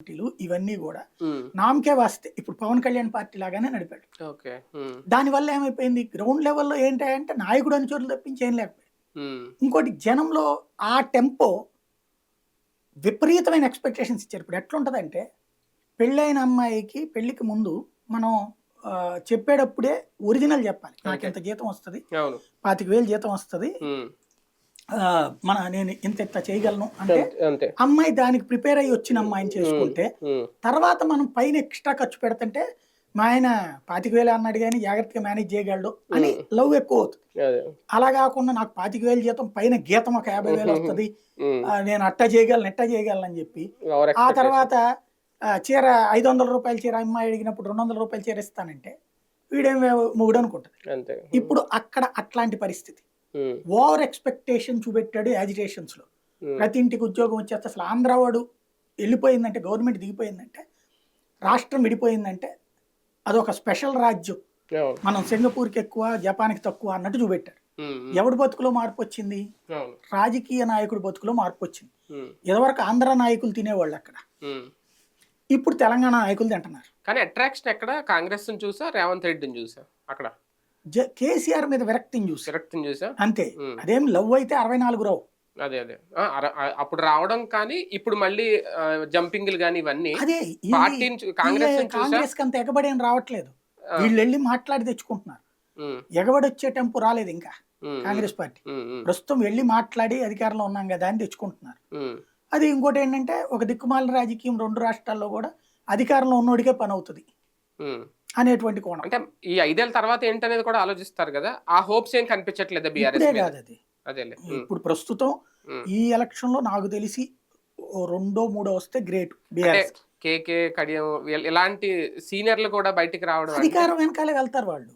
పార్టీలు ఇవన్నీ కూడా. నామకే వాస్తే. ఇప్పుడు పవన్ కళ్యాణ్ పార్టీ లాగానే నడిపాడు. ఓకే. ఉమ్, దానివల్ల ఏమైపోయింది? గ్రౌండ్ లెవెల్లో ఏంటంటే నాయకుడు అని చోట్ల తప్పించి ఏం లేకపోయింది ఉమ్, ఇంకోటి జనంలో ఆ టెంపో విపరీతమైన ఎక్స్పెక్టేషన్స్ ఇచ్చారు. ఇప్పుడు ఎట్లుంటుందంటే పెళ్ళైన అమ్మాయికి పెళ్ళికి ముందు మనం చెప్పేటప్పుడే ఒరిజినల్ చెప్పాలి. నాకు ఇంత జీతం వస్తుంది. పాతిక వేలు జీతం వస్తుంది. మన నేను ఇంత ఇంత చేయగలను అంటే అమ్మాయి దానికి ప్రిపేర్ అయ్యి వచ్చిన అమ్మాయిని చేసుకుంటే తర్వాత మనం పైన ఎక్స్ట్రా ఖర్చు పెడుతుంటే మా ఆయన పాతిక వేలు అన్నాడు కానీ జాగ్రత్తగా మేనేజ్ చేయగలడు అని లవ్ ఎక్కువ అవుతుంది. అలా కాకుండా నాకు పాతిక వేలు జీతం పైన గీతం ఒక యాభై వేలు వస్తుంది. నేను అట్ట చేయగలను ఎట్ట చేయగలను అని చెప్పి ఆ. తర్వాత చీర ఐదు వందల రూపాయల చీర అమ్మాయి అడిగినప్పుడు రెండు వందల రూపాయల చీర ఇస్తానంటే వీడేం మొగుడు అనుకుంటుంది. ఇప్పుడు అక్కడ అట్లాంటి పరిస్థితి. Over expectation చూపెట్టాడు యాజిటేషన్స్లో. ఉమ్, ప్రతి ఇంటికి ఉద్యోగం వచ్చేస్తే అసలు ఆంధ్రవాడు వెళ్ళిపోయిందంటే గవర్నమెంట్ దిగిపోయిందంటే రాష్ట్రం విడిపోయిందంటే అదొక స్పెషల్ రాజ్యం. మనం సింగపూర్కి ఎక్కువ జపాన్కి తక్కువ అన్నట్టు చూపెట్టారు ఉమ్, ఎవడి బతుకులో మార్పు వచ్చింది? రాజకీయ నాయకుడి బతుకులో మార్పు వచ్చింది. ఇదివరకు ఆంధ్ర నాయకులు తినేవాళ్ళు అక్కడ. ఇప్పుడు తెలంగాణ నాయకులు తింటున్నారు. కానీ అట్రాక్షన్ ఎక్కడ? కాంగ్రెస్ చూసా రేవంత్ రెడ్డిని చూసా అక్కడ? కేసీఆర్ మీద విరక్తిని చూసి సిరక్తిని చూసా అంతే. అదేం లవ్ అయితే అరవై నాలుగు రావు. అదే అదే. అప్పుడు రావడం కానీ ఇప్పుడు మళ్ళీ జంపింగ్లు కానీ ఇవన్నీ అదే కాంగ్రెస్కి అంత ఎగబడి ఏం రావట్లేదు. వీళ్ళు వెళ్ళి మాట్లాడి తెచ్చుకుంటున్నారు. ఎగబడి వచ్చే టెంపు రాలేదు ఇంకా కాంగ్రెస్ పార్టీ. ప్రస్తుతం వెళ్ళి మాట్లాడి అధికారంలో ఉన్నాం కదా అని తెచ్చుకుంటున్నారు. అది ఇంకోటి ఏంటంటే ఒక దిక్కుమాల రాజకీయం రెండు రాష్ట్రాల్లో కూడా అధికారంలో ఉన్నోడికే పని అవుతుంది. అనేటువంటి కోణం. అంటే ఈ ఐదేళ్ళ తర్వాత ఏంటనేది కూడా ఆలోచిస్తారు కదా. ఆ హోప్స్ ఏం కనిపించట్లేదా బీఆర్ఎస్ కాదు అది అదేలే. ఇప్పుడు ప్రస్తుతం. ఈ ఎలక్షన్లో నాకు తెలిసి రెండో మూడో వస్తే గ్రేట్ బీఆర్ఎస్. కేకే కడియం ఇలాంటి సీనియర్లు కూడా బయటికి రావడం అధికారం వెనకాలే వెళ్తారు వాళ్ళు.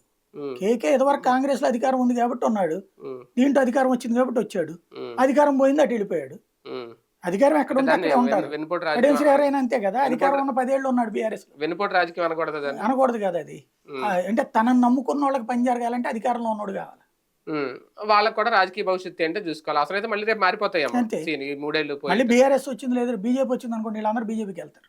కేకే ఇదివరకు కాంగ్రెస్లో అధికారం ఉంది కాబట్టి ఉన్నాడు దీంట్లో అధికారం వచ్చింది కాబట్టి వచ్చాడు. అధికారం పోయింది అటు వెళ్ళిపోయాడు. అధికారం ఎక్కడ ఉంటే దాన్ని అక్కడే ఉంటారు. వెన్- వెన్నుపోటు కడియం రాజకీయం శ్రీహరైనా అంతే కదా. అధికారం ఉన్న పదేళ్ళు ఉన్నాడు బీఆర్ఎస్. లో వెన్నుపోటు రాజకీయం అనకూడదు అనకూడదు కదా అది. అంటే తనని నమ్ముకున్న వాళ్ళకి పని జరగాలంటే అధికారంలో ఉన్నోడు కావాలి. వాళ్ళకు కూడా రాజకీయ భవిష్యత్తు ఏంటో చూసుకోవాలి. అసలు అయితే మళ్ళీ రేపు ఈ మూడేళ్ళు మళ్ళీ బీఆర్ఎస్ వచ్చింది లేదు. బీజేపీ వచ్చింది అనుకోండి వీళ్ళందరూ బీజేపీకి వెళ్తారు.